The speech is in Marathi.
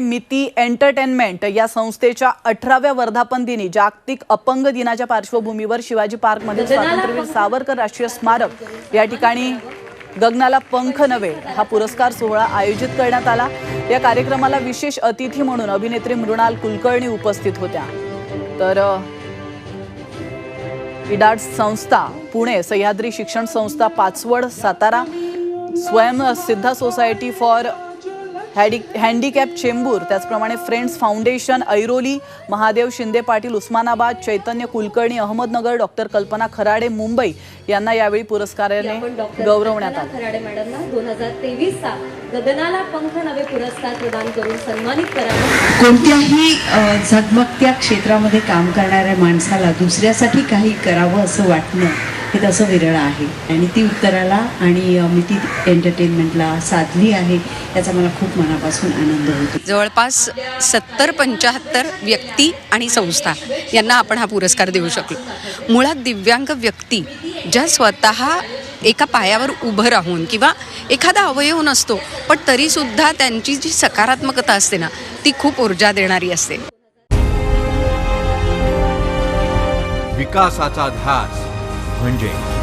मिती एंटरटेनमेंट या संस्थेच्या अठराव्या वर्धापन दिनी जागतिक अपंग दिनाच्या पार्श्वभूमीवर शिवाजी पार्कमध्ये स्वातंत्र्यवीर सावरकर राष्ट्रीय स्मारक. या ठिकाणी गगनाला पंख नवे हा पुरस्कार सोहळा आयोजित करण्यात आला. या कार्यक्रमाला विशेष अतिथी म्हणून अभिनेत्री मृणाल कुलकर्णी उपस्थित होत्या. तर इडाड संस्था पुणे सह्याद्री शिक्षण संस्था पाचवड सातारा स्वयंसिद्धा सोसायटी फॉर हॅडी हँडिकॅप चेंबूर त्याचप्रमाणे friends foundation Airoli Mahadev Shinde Patil Osmanabad Chaitanya Kulkarni Ahmednagar doctor Kalpana Kharade Mumbai यांना यावेळी पुरस्काराने गौरवण्यात आलं. खराडे मॅडमना दोन हजार तेवीसचा गगनाला पंख नवे पुरस्कार प्रदान करून सन्मानित करावं. कोणत्याही झगमगत्या क्षेत्रामध्ये काम करणाऱ्या माणसाला दुसऱ्यासाठी काही करावं असं वाटणं हे तसं विरळ आहे. आणि ती उत्तराला आणि अ, मिती एंटरटेनमेंटला साधली आहे याचा मला खूप मनापासून आनंद होतो. जवळपास सत्तर पंच्याहत्तर व्यक्ती आणि संस्था यांना आपण हा पुरस्कार देऊ शकलो. मुळात दिव्यांग व्यक्ती ज्या स्वतः एका पायावर उभं राहून किंवा एखादा अवयव नसतो पण तरीसुद्धा त्यांची जी सकारात्मकता असते ना ती खूप ऊर्जा देणारी असते. विकासाचा ध्यास. hunting.